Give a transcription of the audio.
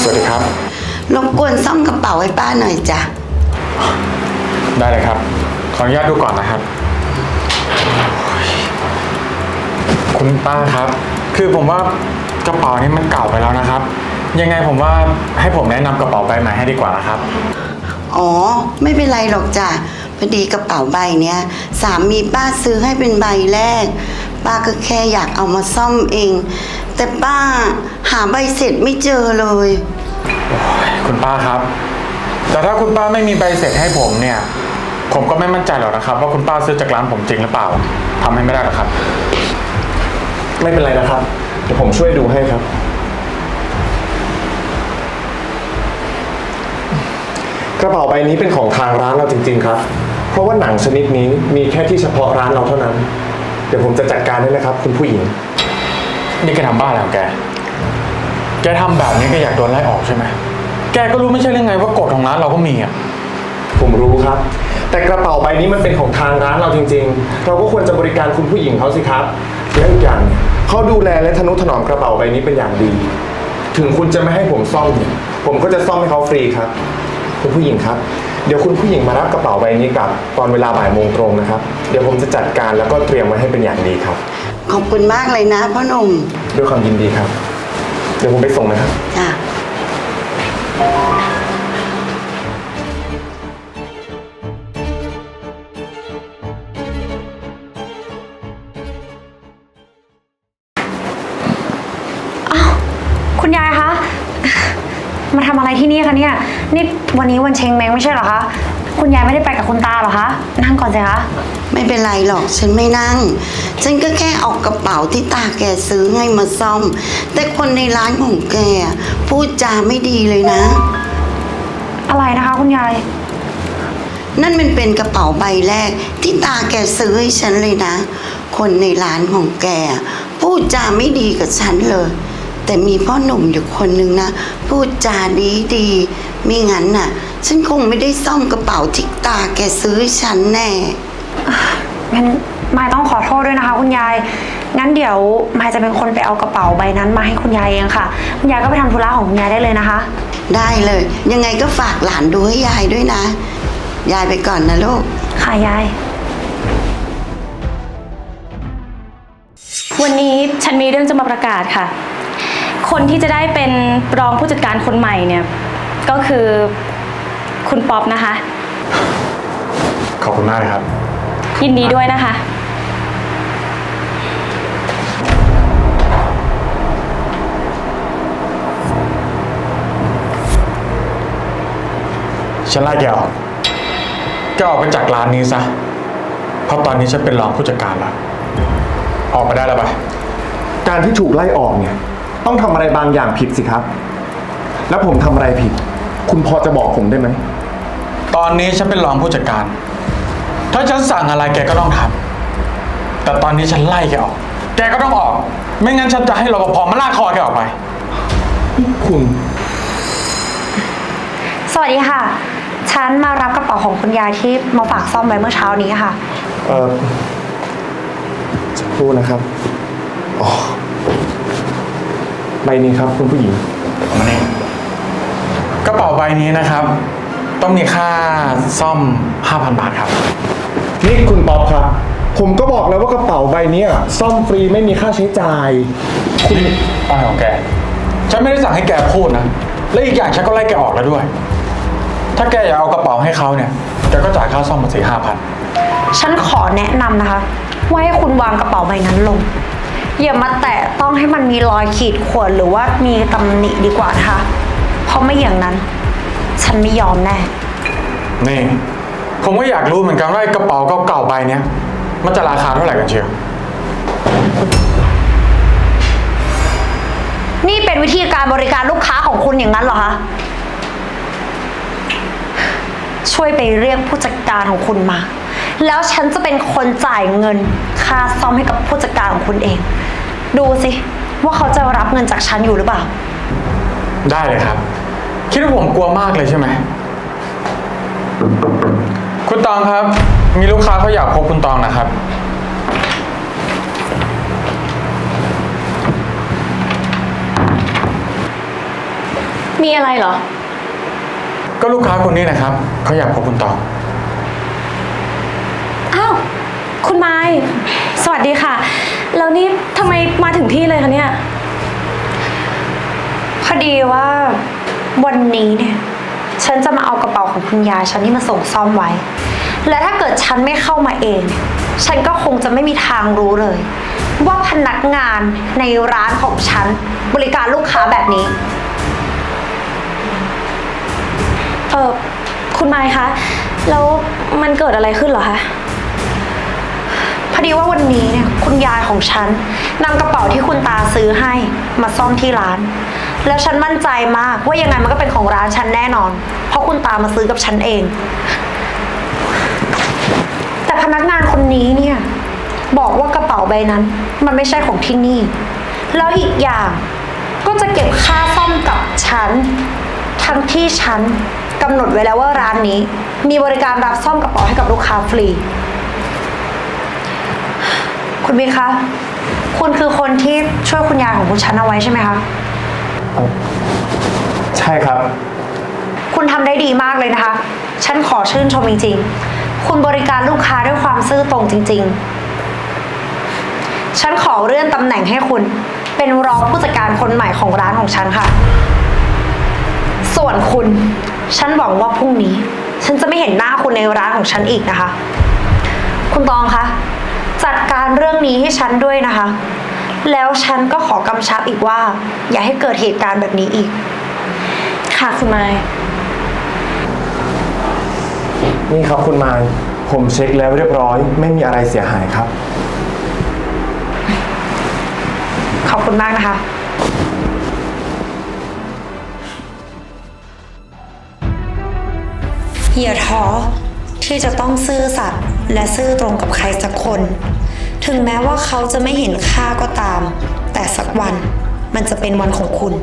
สวัสดีครับ รบกวนซ่อมกระเป๋าให้ป้าหน่อยจ้ะ ได้เลยครับ ขออนุญาตดูก่อนนะครับ คุณป้าครับ คือผมว่ากระเป๋านี้มันเก่าไปแล้วนะครับ ยังไงผมว่าให้ผมแนะนำกระเป๋าใบใหม่ให้ดีกว่านะครับ อ๋อ ไม่เป็นไรหรอกจ้ะพอดีกระเป๋าใบเนี้ย สามีป้าซื้อให้เป็นใบแรก ป้าก็แค่อยากเอามาซ่อมเอง แต่ป้าหาใบเสร็จไม่เจอเลย คุณป้าครับ แต่ถ้าคุณป้าไม่มีใบเสร็จให้ผมเนี่ย ผมก็ไม่มั่นใจหรอกนะครับ ว่าคุณป้าซื้อจากร้านผมจริงหรือเปล่าทำให้ไม่ได้หรอกครับ ไม่เป็นไรนะครับ เดี๋ยวผมช่วยดูให้ครับ กระเป๋าใบนี้เป็นของทางร้านเราจริง ๆ ครับ เพราะว่าหนังชนิดนี้มีแค่ที่เฉพาะร้านเราเท่านั้น เดี๋ยวผมจะจัดการให้นะครับ คุณผู้หญิง นี่แกทำบ้าอะไรของแก แกทำแบบนี้แกอยากโดนไล่ออกใช่ไหม แกก็รู้ไม่ใช่เรื่องไงว่ากฎของร้านเราก็มีอะ ผมรู้ครับ แต่กระเป๋าใบนี้มันเป็นของทางร้านเราจริง ๆ เราก็ควรจะบริการคุณผู้หญิงเขาสิครับแล้วอีกอย่างเนี่ยเขาดูแลและทนุถนอมกระเป๋าใบนี้เป็นอย่างดี ถึงคุณจะไม่ให้ผมซ่อมเนี่ยผมก็จะซ่อมให้เขาฟรีครับ คุณผู้หญิงครับ เดี๋ยวคุณผู้หญิงมารับกระเป๋าใบนี้กลับตอนเวลาบ่ายโมงตรงนะครับ เดี๋ยวผมจะจัดการแล้วก็เตรียมไว้ให้เป็นอย่างดีครับ ขอบคุณมากเลยนะพ่อหนุ่มด้วยความยินดีครับ เดี๋ยวผมไปส่งนะครับ จ้ะคุณยายคะ มาทำอะไรที่นี่คะเนี่ย นี่ วันนี้วันเชงแมงไม่ใช่เหรอคะ คุณยายไม่ได้ไปกับคุณตาเหรอคะ นั่งก่อนสิคะ ไม่เป็นไรหรอกฉันไม่นั่ง ฉันก็แค่เอากระเป๋าที่ตาแกซื้อให้มาซ่อม แต่คนในร้านของแกอะพูดจาไม่ดีเลยนะ อะไรนะคะ คุณยาย นั่นมันเป็นกระเป๋าใบแรกที่ตาแกซื้อให้ฉันเลยนะ คนในร้านของแกพูดจาไม่ดีกับฉันเลย แต่มีพ่อหนุ่มอยู่คนนึงนะ พูดจาดีดีๆไม่งั้นน่ะ ฉันคงไม่ได้ซ่อมกระเป๋าที่ตาแกซื้อให้ฉันแน่ งั้นมายต้องขอโทษด้วยนะคะ คุณยาย งั้นเดี๋ยวมายจะเป็นคนไปเอากระเป๋าใบนั้นมาให้คุณยายเองค่ะ คุณยายก็ไปทำธุระของคุณยายได้เลยนะคะ ได้เลย ยังไงก็ฝากหลานดูให้ยายด้วยนะ ยายไปก่อนนะลูก ค่ะยาย วันนี้ฉันมีเรื่องจะมาประกาศค่ะ คนที่จะได้เป็นรองผู้จัดการคนใหม่เนี่ย ก็คือคุณป๊อปนะคะ ขอบคุณมากเลยครับ ยินดีด้วยนะคะ ฉันไล่แกออกแกออกไปจากร้านนี้ซะ เพราะตอนนี้ฉันเป็นรองผู้จัดการแล้ว ออกมาได้แล้วปะการที่ถูกไล่ออกเนี่ย ต้องทำอะไรบางอย่างผิดสิครับ แล้วผมทำอะไรผิด คุณพอจะบอกผมได้ไหม ตอนนี้ฉันเป็นรองผู้จัดการ ถ้าฉันสั่งอะไรแกก็ต้องทำแต่ตอนนี้ฉันไล่แกออก แกก็ต้องออก ไม่งั้นฉันจะให้รปภมาลากคอแกออกไป คุณ สวัสดีค่ะ ฉันมารับกระเป๋าของคุณยายที่มาฝากซ่อมไว้เมื่อเช้านี้ค่ะ เอ่อสักครู่นะครับ อ๋อ ใบนี้ครับคุณผู้หญิง มานี่กระเป๋าใบนี้นะครับ ต้องมีค่าซ่อม 5,000 บาทครับ นี่คุณป๊อปครับ ผมก็บอกแล้วว่ากระเป๋าใบเนี้ยซ่อมฟรีไม่มีค่าใช้จ่าย คุณอะไรของแก ฉันไม่ได้สั่งให้แกพูดนะ และอีกอย่างฉันก็ไล่แกออกแล้วด้วย ถ้าแกอยากเอากระเป๋าให้เขาเนี่ย แกก็จ่ายค่าซ่อมมาสี่ห้าพัน ฉันขอแนะนำนะคะ ว่าให้คุณวางกระเป๋าใบนั้นลง อย่ามาแตะต้องให้มันมีรอยขีดข่วนหรือว่ามีตำหนิดีกว่านะคะ เพราะไม่อย่างนั้น ฉันไม่ยอมแน่ นี่ผมก็อยากรู้เหมือนกันว่าไอ้กระเป๋าเก่าๆใบเนี้ยมันจะราคาเท่าไหร่กันเชียว นี่เป็นวิธีการบริการลูกค้าของคุณอย่างนั้นเหรอคะ ช่วยไปเรียกผู้จัดการของคุณมา แล้วฉันจะเป็นคนจ่ายเงิน ค่าซ่อมให้กับผู้จัดการของคุณเอง ดูสิว่าเขาจะรับเงินจากฉันอยู่หรือเปล่า ได้เลยครับ คิดว่าผมกลัวมากเลยใช่ไหม คุณตองครับ มีลูกค้าเขาอยากพบคุณตองนะครับคมีอะไรเหรอ ก็ลูกค้าคนนี้นะครับเขาอยากพบคุณตอง อ้าว คุณ ไม้สวัสดีค่ะ แล้วนี่ทำไมมาถึงที่เลยคะเนี่ย พอดีว่าวันนี้เนี่ย ฉันจะมาเอากระเป๋าของคุณยายฉันที่มาส่งซ่อมไว้ และถ้าเกิดฉันไม่เข้ามาเองเนี่ยฉันก็คงจะไม่มีทางรู้เลย ว่าพนักงานในร้านของฉันบริการลูกค้าแบบนี้ เออคุณไม้คะ แล้วมันเกิดอะไรขึ้นเหรอคะพ อดีว่าวันนี้เนี่ยคุณยายของฉันนำกระเป๋าที่คุณตาซื้อให้มาซ่อมที่ร้าน แล้วฉันมั่นใจมากว่ายังไงมันก็เป็นของร้านฉันแน่นอน เพราะคุณตามาซื้อกับฉันเอง แต่พนักงานคนนี้เนี่ยบอกว่ากระเป๋าใบนั้น มันไม่ใช่ของที่นี่ แล้วอีกอย่างก็จะเก็บค่าซ่อมกับฉันทั้งที่ฉันกำหนดไว้แล้วว่าร้านนี้ มีบริการรับซ่อมกระเป๋าให้กับลูกค้าฟรี คุณบิ๊กคะ คุณคือคนที่ช่วยคุณยายของคุณฉันเอาไว้ใช่ไหมคะ ใช่ครับ คุณทำได้ดีมากเลยนะคะ ฉันขอชื่นชมจริงๆ คุณบริการลูกค้าด้วยความซื่อตรงจริง ๆ ฉันขอเลื่อนตำแหน่งให้คุณ เป็นรองผู้จัดการคนใหม่ของร้านของฉันค่ะ ส่วนคุณ ฉันหวังว่าพรุ่งนี้ ฉันจะไม่เห็นหน้าคุณในร้านของฉันอีกนะคะ คุณตองคะ จัดการเรื่องนี้ให้ฉันด้วยนะคะ แล้วฉันก็ขอกำชับอีกว่า อย่าให้เกิดเหตุการณ์แบบนี้อีก ค่ะคุณไม้นี่ครับคุณมายผมเช็คแล้วเรียบร้อย ไม่มีอะไรเสียหายครับ ขอบคุณมากนะคะ อย่าท้อที่จะต้องซื่อสัตย์และซื่อตรงกับใครสักคน ถึงแม้ว่าเขาจะไม่เห็นค่าก็ตาม แต่สักวันมันจะเป็นวันของคุณ